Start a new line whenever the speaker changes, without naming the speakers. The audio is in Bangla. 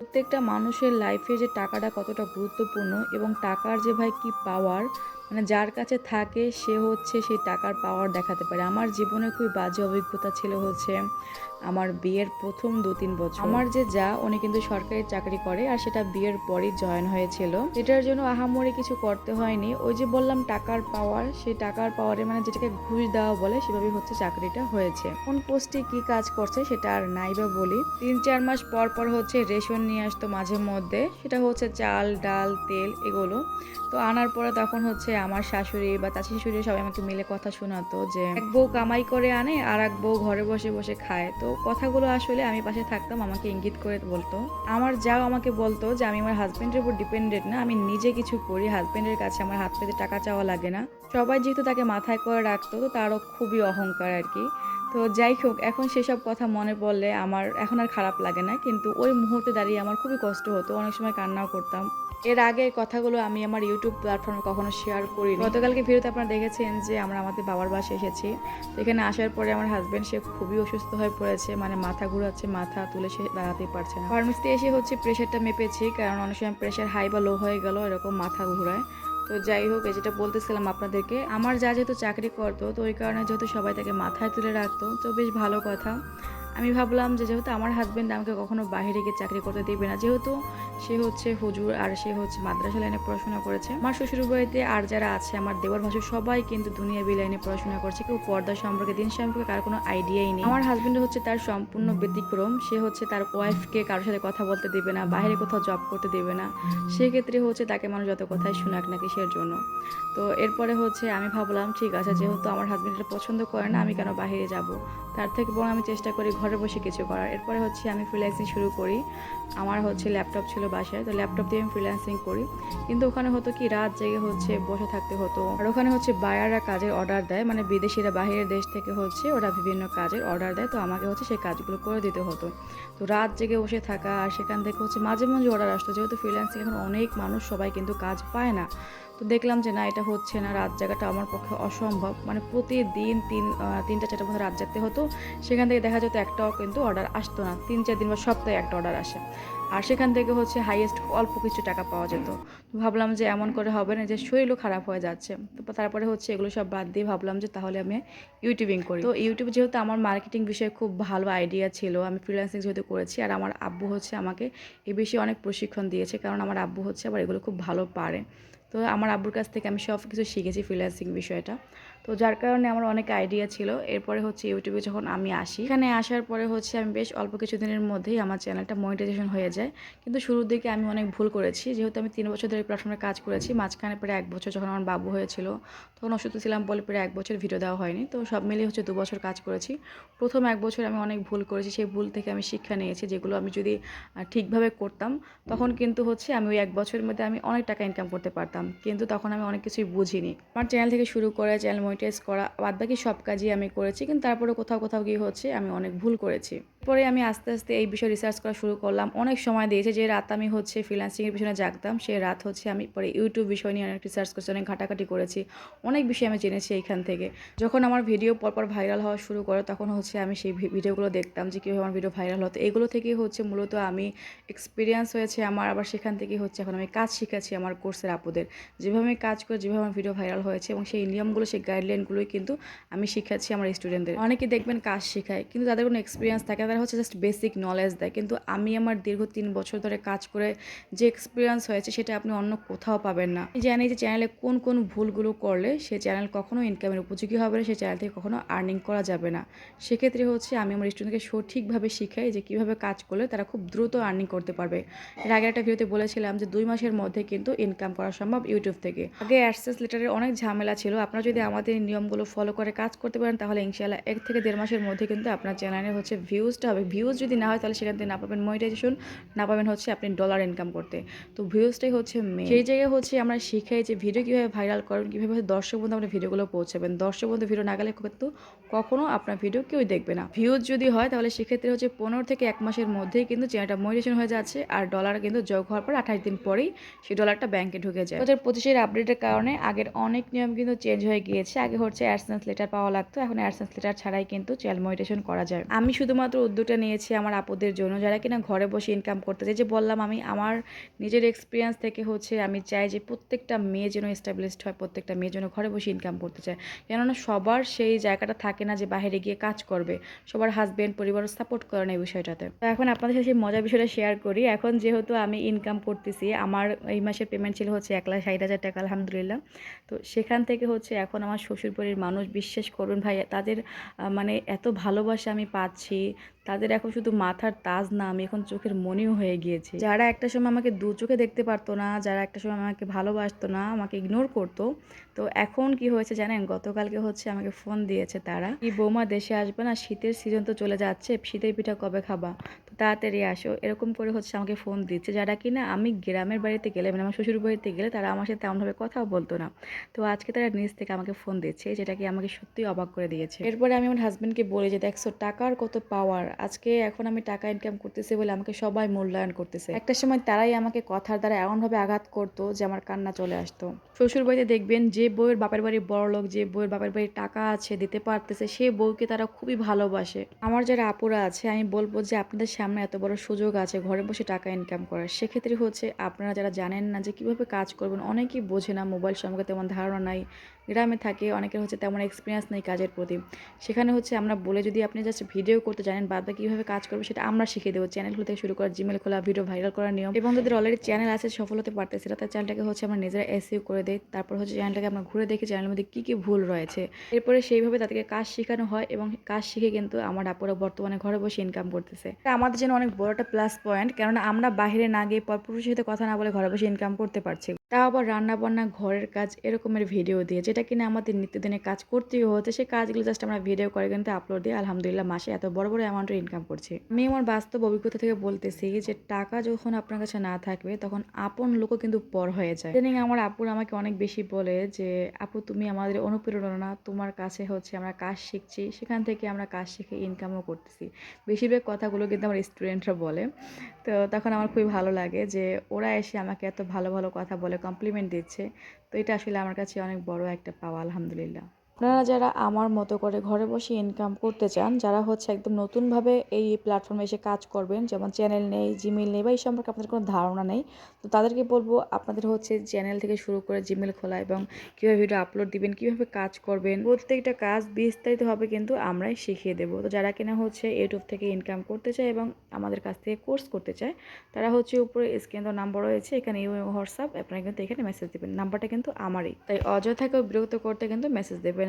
প্রত্যেকটা মানুষের লাইফে যে টাকাটা কতটা গুরুত্বপূর্ণ এবং টাকার যে ভাই কি পাওয়ার মানে যার কাছে থাকে সে হচ্ছে সেই টাকার পাওয়ার দেখাতে পারে। আমার জীবনে খুবই বাজে অভিজ্ঞতা ছিল হচ্ছে আমার বিয়ের প্রথম দু তিন বছর। আমার যে যা, উনি কিন্তু সরকারি চাকরি করে আর সেটা বিয়ের পরই জয়েন হয়েছিল। এটার জন্য আহামরি কিছু করতে হয়নি। ওই যে বললাম টাকার পাওয়ার সেই টাকার পাওয়ারে মানে যেটাকে ঘুষ দেওয়া বলে সেভাবেই হচ্ছে চাকরিটা হয়েছে। কোন পোস্টে কি কাজ করছে সেটা আর নাই বা বলি। তিন চার মাস পর পর হচ্ছে রেশন নিয়ে আসতো মাঝে মধ্যে। সেটা হচ্ছে চাল, ডাল, তেল এগুলো। তো আনার পরে তখন হচ্ছে আমার শাশুড়ি বা চাচি শাশুড়ি সবাই আমাকে মিলে কথা শোনাতো যে এক বউ কামাই করে আনে আর এক বউ ঘরে বসে বসে খায়। তো কথাগুলো আসলে আমি পাশে থাকতাম, আমাকে ইঙ্গিত করে বলতো। আমার যাও আমাকে বলতো যে আমি আমার হাজবেন্ডের উপর ডিপেন্ডেন্ট না, আমি নিজে কিছু করি হাজবেন্ডের কাছে আমার হাত পেতে টাকা চাওয়া লাগে না। সবাই যেহেতু তাকে মাথায় করে রাখতো, তো তারও খুবই অহংকার আর কি। তো যাই হোক, এখন সেসব কথা মনে পড়লে আমার এখন আর খারাপ লাগে না। কিন্তু ওই মুহূর্তে দাঁড়িয়ে আমার খুবই কষ্ট হতো। অনেক সময় কান্নাও করতাম। এর আগে কথাগুলো আমি আমার ইউটিউব প্ল্যাটফর্মে কখনো শেয়ার করি গতকালকে ভিডিওতে আপনারা দেখেছেন যে আমরা আমাদের বাবার বাসায় এসেছি। এখানে আসার পরে আমার হাজব্যান্ড সে খুবই অসুস্থ হয়ে পড়েছে। মানে মাথা ঘুরাচ্ছে, মাথা তুলে সে দাঁড়াতেই পারছে না। ফার্মেসিতে এসে হচ্ছে প্রেশারটা মেপেছি। কারণ অনেক সময় প্রেশার হাই বা লো হয়ে গেল এরকম মাথা ঘুরায়। তো যাই হোক যেটা বলতেছিলাম আপনাদেরকে, আমার যা যেহেতু চাকরি করতো, তো ওই কারণে যেহেতু সবাই তাকে মাথায় তুলে রাখতো, তো বেশ ভালো কথা। আমি ভাবলাম যে যেহেতু আমার হাজব্যান্ড আমাকে কখনো বাইরে গিয়ে চাকরি করতে দেবে না, যেহেতু সে হচ্ছে হুজুর আর সে হচ্ছে মাদ্রাসা লাইনে পড়াশোনা করেছে। আমার শ্বশুর বাড়িতে আর যারা আছে, আমার দেওয়ার ভাষা সবাই কিন্তু দুনিয়া বি লাইনে পড়াশোনা করছে। কেউ পর্দা সম্পর্কে, দিন সম্পর্কে কার কোনো আইডিয়াই নেই। আমার হাজব্যান্ড হচ্ছে তার সম্পূর্ণ ব্যতিক্রম। সে হচ্ছে তার ওয়াইফকে কারোর সাথে কথা বলতে দেবে না, বাইরে কোথাও জব করতে দেবে না। সেক্ষেত্রে হচ্ছে তাকে মানুষ যত কথাই শোনাক না কিসের জন্য? তো এরপরে হচ্ছে আমি ভাবলাম, ঠিক আছে, যেহেতু আমার হাজব্যান্ড এটা পছন্দ করে না, আমি কেন বাইরে যাব? তার থেকে বরং আমি চেষ্টা করি ঘরে বসে কিছু করার। এরপরে হচ্ছে আমি ফ্রিল্যান্সিং শুরু করি। আমার হচ্ছে ল্যাপটপ ছিল বাসায়, তো ল্যাপটপ দিয়ে আমি ফ্রিল্যান্সিং করি। কিন্তু ওখানে হতো কি, রাত জেগে হচ্ছে বসে থাকতে হতো। আর ওখানে হচ্ছে বায়াররা কাজের অর্ডার দেয় মানে বিদেশিরা, বাহিরের দেশ থেকে হচ্ছে ওরা বিভিন্ন কাজের অর্ডার দেয়, তো আমাকে হচ্ছে সেই কাজগুলো করে দিতে হতো। তো রাত জেগে বসে থাকা, আর সেখান থেকে হচ্ছে মাঝে মাঝে অর্ডার আসতো। যেহেতু ফ্রিল্যান্সিং এখন অনেক মানুষ সবাই কিন্তু কাজ পায় না তো দেখলাম যে না, এটা হচ্ছে না, রাত জায়গাটা আমার পক্ষে অসম্ভব। মানে প্রতিদিন তিন তিনটা, চারটা মধ্যে রাত জাগতে হতো। সেখান থেকে দেখা যেত একটাও কিন্তু অর্ডার আসতো না। তিন, চার দিন বা সপ্তাহে একটা অর্ডার আসে। আর সেখান থেকে হচ্ছে হাইয়েস্ট অল্প কিছু টাকা পাওয়া যেত। ভাবলাম যে এমন করে হবে না যে শরীরও খারাপ হয়ে যাচ্ছে। তো তারপরে হচ্ছে এগুলো সব বাদ দিয়ে ভাবলাম যে তাহলে আমি ইউটিউবিং করি। তো ইউটিউব যেহেতু আমার মার্কেটিং বিষয়ে খুব ভালো আইডিয়া ছিল, আমি ফ্রিল্যান্সিং যেহেতু করেছি, আর আমার আব্বু হচ্ছে আমাকে এ বিষয়ে অনেক প্রশিক্ষণ দিয়েছে। কারণ আমার আব্বু হচ্ছে আবার এগুলো খুব ভালো পারে। তো আমার আব্বুর কাছ থেকে আমি সব কিছু শিখেছি ফ্রিল্যান্সিং বিষয়টা। তো যার কারণে আমার অনেক আইডিয়া ছিল। এরপরে হচ্ছে ইউটিউবে যখন আমি আসি, এখানে আসার পরে হচ্ছে আমি বেশ অল্প কিছুদিনের মধ্যেই আমার চ্যানেলটা মনিটাইজেশন হয়ে যায়। কিন্তু শুরুর দিকে আমি অনেক ভুল করেছি। যেহেতু আমি তিন বছর ধরে প্ল্যাটফর্মে কাজ করেছি, মাঝখানে প্রায় এক বছর যখন আমার বাবু হয়েছিল, তখন অসুস্থ ছিলাম বলে প্রায় এক বছর ভিডিও দেওয়া হয়নি। তো সব মিলিয়ে হচ্ছে দু বছর কাজ করেছি। প্রথম এক বছর আমি অনেক ভুল করেছি। সেই ভুল থেকে আমি শিক্ষা নিয়েছি, যেগুলো আমি যদি ঠিকভাবে করতাম, তখন কিন্তু হচ্ছে আমি ওই এক বছরের মধ্যে আমি অনেক টাকা ইনকাম করতে পারতাম। কিন্তু তখন আমি অনেক কিছুই বুঝিনি। আমার চ্যানেল থেকে শুরু করে চ্যানেল মনিটাইজ করা বাদ বাকি সব কাজই আমি করেছি, কিন্তু তারপরে কোথাও কোথাও গিয়ে হচ্ছে আমি অনেক ভুল করেছি। পরে আমি আস্তে আস্তে এই বিষয়ে রিসার্চ করা শুরু করলাম। অনেক সময় দিয়েছে যে রাত আমি হচ্ছে ফ্রিল্যান্সিংয়ের পিছনে জাগতাম, সে রাত হচ্ছে আমি পরে ইউটিউব বিষয় নিয়ে অনেক রিসার্চ করেছি, অনেক ঘাটাঘাটি করেছি, অনেক বিষয় আমি জেনেছি এইখান থেকে। যখন আমার ভিডিও পরপর ভাইরাল হওয়া শুরু করে, তখন হচ্ছে আমি সেই ভিডিওগুলো দেখতাম যে কীভাবে আমার ভিডিও ভাইরাল হতো। এগুলো থেকেই হচ্ছে মূলত আমি এক্সপিরিয়েন্স হয়েছে আমার, আবার সেখান থেকেই হচ্ছে এখন আমি কাজ শিখেছি আমার কোর্সের আপুদের। যেভাবে আমি কাজ করে, যেভাবে আমার ভিডিও ভাইরাল হয়েছে এবং সেই নিয়মগুলো, সেই গাইডলাইনগুলোই কিন্তু আমি শিখাচ্ছি আমার স্টুডেন্টদের অনেকে দেখবেন কাজ শেখায়, কিন্তু তাদের কোনো এক্সপিরিয়েন্স থাকে তারা হচ্ছে জাস্ট বেসিক নলেজ দেয়। কিন্তু আমি আমার দীর্ঘ তিন বছর ধরে কাজ করে যে এক্সপিরিয়েন্স হয়েছে, সেটা আপনি অন্য কোথাও পাবেন না। জানি যে চ্যানেলে কোন কোন ভুলগুলো করলে সে চ্যানেল কখনো ইনকামের উপযোগী হবে না সেই চ্যানেল থেকে কখনো আর্নিং করা যাবে না। সেক্ষেত্রে হচ্ছে আমি আমার স্টুডেন্টকে সঠিকভাবে শিখাই যে কীভাবে কাজ করলে তারা খুব দ্রুত আর্নিং করতে পারবে। এর আগে একটা ভিডিওতে বলেছিলাম যে দুই মাসের মধ্যে কিন্তু ইনকাম করা সম্ভব ইউটিউব থেকে। আগে অ্যাডসেন্স লেটারের অনেক ঝামেলা ছিল। আপনারা যদি আমাদের এই নিয়মগুলো ফলো করে কাজ করতে পারেন, তাহলে ইনশাল্লাহ এক থেকে দেড় মাসের মধ্যে কিন্তু আপনার চ্যানেলের হচ্ছে ভিউজটা হবে। ভিউজ যদি না হয়, তাহলে সেখান থেকে না পাবেন মনিটাইজেশন না পাবেন হচ্ছে আপনি ডলার ইনকাম করতে। তো ভিউজটাই হচ্ছে মেন সেই জায়গায় হচ্ছে আমরা শিখাই যে ভিডিও কীভাবে ভাইরাল করেন, কীভাবে দর্শক বন্ধু আপনার ভিডিওগুলো পৌঁছাবেন। দর্শক বন্ধু ভিডিও না গেলে কিন্তু কখনো আপনার ভিডিও কেউই দেখবে না। ভিউজ যদি হয়, তাহলে সেক্ষেত্রে হচ্ছে পনেরো থেকে এক মাসের মধ্যেই কিন্তু চ্যানেলটা মনিটাইজেশন হয়ে যাচ্ছে, আর ডলার কিন্তু যোগ হওয়ার পর আঠাশ দিন পরেই সেই ডলারটা ব্যাংকে ঢুকে যায়। দু হাজার পঁচিশের আপডেটের কারণে আগের অনেক নিয়ম কিন্তু চেঞ্জ হয়ে গিয়েছে। আগে হচ্ছে অ্যাডসেন্স লেটার পাওয়া লাগতো, এখন অ্যাডসেন্স লেটার ছাড়াই কিন্তু চ্যানেল মনিটেশন করা যায়। আমি শুধুমাত্র উদ্যোগটা নিয়েছি আমার আপুদের জন্য, যারা কিনা ঘরে বসে ইনকাম করতে চায়। যে বললাম আমি, আমার নিজের এক্সপিরিয়েন্স থেকে হচ্ছে আমি চাই যে প্রত্যেকটা মেয়ে যেন এস্টাবলিশড হয়, প্রত্যেকটা মেয়ে যেন ঘরে বসে ইনকাম করতে চায়। কেননা সবার সেই জায়গাটা থাকে না যে বাইরে গিয়ে কাজ করবে, সবার হাজব্যান্ড পরিবার সাপোর্ট করে না এই বিষয়টাতে। তো এখন আপনাদের সাথে সেই মজার বিষয়টা শেয়ার করি। এখন যেহেতু আমি ইনকাম করতেছি, আমার এই মাসের পেমেন্ট ছিল হচ্ছে এক লাখ ষাট হাজার টাকা, আলহামদুলিল্লাহ। তো সেখান থেকে হচ্ছে এখন আমার শ্বশুরবাড়ির মানুষ বিশ্বাস করুন ভাই তাদের মানে এত ভালোবাসা আমি পাচ্ছি। তাদের এখন শুধু মাথার তাজ না, আমি এখন চোখের মনেও হয়ে গিয়েছি। যারা একটা সময় আমাকে দু চোখে দেখতে পারতো না, যারা একটা সময় আমাকে ভালোবাসতো না, আমাকে ইগনোর করতো, তো এখন কি হয়েছে জানেন? গতকালকে হচ্ছে আমাকে ফোন দিয়েছে তারা কি বৌমা দেশে আসবে না? শীতের সিজন তো চলে যাচ্ছে, শীতের পিঠা কবে খাবা? তো তাড়াতাড়ি আসো। এরকম করে হচ্ছে আমাকে ফোন দিচ্ছে। যারা কিনা আমি গ্রামের বাড়িতে গেলে মানে আমার শ্বশুর বাড়িতে গেলে তারা আমার সাথে তেমনভাবে কথাও বলতো না। তো আজকে তারা নিজ থেকে আমাকে ফোন দিচ্ছে, যেটা কি আমাকে সত্যিই অবাক করে দিয়েছে। এরপরে আমি আমার হাজব্যান্ডকে বলি যে, দেখছ, টাকার কত পাওয়ার আজকে এখন আমি টাকা ইনকাম করতেছি বলে আমাকে সবাই মূল্যায়ন করতেছে। একটা সময় তারাই আমাকে কথার দ্বারা এমনভাবে আঘাত করতো যে আমার কান্না চলে আসতো। শ্বশুর বাড়িতে দেখবেন যে বউয়ের বাপের বাড়ি বড় লোক, যে বউয়ের বাপের বাড়ির টাকা আছে, দিতে পারতেছে, সে বউকে তারা খুবই ভালোবাসে। আমার যারা আপুরা আছে, আমি বলব যে আপনাদের সামনে এত বড় সুযোগ আছে, ঘরে বসে টাকা ইনকাম করার। সেক্ষেত্রে হচ্ছে, আপনারা যারা জানেন না যে কীভাবে কাজ করবেন, অনেকেই বোঝে না, মোবাইল সম্পর্কে তেমন ধারণা নাই। গ্রামে থাকে, অনেকের হচ্ছে তেমন এক্সপিরিয়েন্স নেই কাজের প্রতি। সেখানে হচ্ছে আমরা বলে যদি আপনি জাস্ট ভিডিও করতে জানেন বাকি কীভাবে কাজ করবে সেটা আমরা শিখিয়ে দেবো। চ্যানেল থেকে শুরু করা জিমেল খোলা ভিডিও ভাইরাল করার নিয়ম। এবং যাদের অলরেডি চ্যানেল আছে, সফল হতে পারতেছে তার চ্যানেলটাকে হচ্ছে আমরা নিজেরা এসইউ করে দেই। তারপর হচ্ছে চ্যানেলটাকে আমরা ঘুরে দেখি চ্যানেলের মধ্যে কী কী ভুল রয়েছে। এরপরে সেইভাবে তাদেরকে কাজ শেখানো হয় এবং কাজ শিখে কিন্তু আমার আপুরা বর্তমানে ঘরে বসে ইনকাম করতেছে। আমাদের জন্য অনেক বড় একটা প্লাস পয়েন্ট কেননা আমরা বাইরে না গিয়ে পরপুরুষের সাথে কথা না বলে ঘরে বসে ইনকাম করতে পারছি। তাও আবার রান্না বান্না ঘরের কাজ এরকমের ভিডিও দিয়ে, যেটা কিনা আমাদের নিত্যদিনের কাজ করতেই হতে সেই কাজগুলো জাস্ট আমরা ভিডিও করে কিন্তু আপলোড দিয়ে আলহামদুলিল্লাহ মাসে এত বড় বড় অ্যামাউন্টের ইনকাম করছি। আমি আমার বাস্তব অভিজ্ঞতা থেকে বলতেছি যে টাকা যখন আপনার কাছে না থাকবে, তখন আপন লোকও কিন্তু পর হয়ে যায়। ইদানিং আমার আপুর আমাকে অনেক বেশি বলে যে, আপু, তুমি আমাদের অনুপ্রেরণা, তোমার কাছে হচ্ছে আমরা কাজ শিখছি, সেখান থেকে আমরা কাজ শিখে ইনকামও করতেছি। বেশিরভাগ কথাগুলো কিন্তু আমার স্টুডেন্টরা বলে। তো তখন আমার খুবই ভালো লাগে যে, ওরা এসে আমাকে এত ভালো ভালো কথা বলে কমপ্লিমেন্ট দিচ্ছে। তো এটা আসলে আমার কাছে অনেক বড় একটা পাওয়া আলহামদুলিল্লাহ। আপনারা যারা আমার মতো করে ঘরে বসে ইনকাম করতে চান, যারা হচ্ছে একদম নতুনভাবে এই প্ল্যাটফর্মে এসে কাজ করবেন, যেমন চ্যানেল নেই জিমেল নেই বা এই সম্পর্কে আপনাদের কোনো ধারণা নেই, তো তাদেরকে বলব আপনাদের হচ্ছে চ্যানেল থেকে শুরু করে জিমেল খোলা এবং কীভাবে ভিডিও আপলোড দিবেন, কীভাবে কাজ করবেন, প্রত্যেকটা কাজ বিস্তারিতভাবে কিন্তু আমরাই শিখিয়ে দেবো। তো যারা কিনা হচ্ছে ইউটিউব থেকে ইনকাম করতে চায় এবং আমাদের কাছ থেকে কোর্স করতে চায়, তারা হচ্ছে উপরে স্ক্রিন তো নাম্বার রয়েছে, এখানে ইউ হোয়াটসঅ্যাপ, আপনারা কিন্তু এখানে মেসেজ দেবেন। নাম্বারটা কিন্তু আমারই। তাই অযথাকে বিরক্ত করতে কিন্তু মেসেজ দেবেন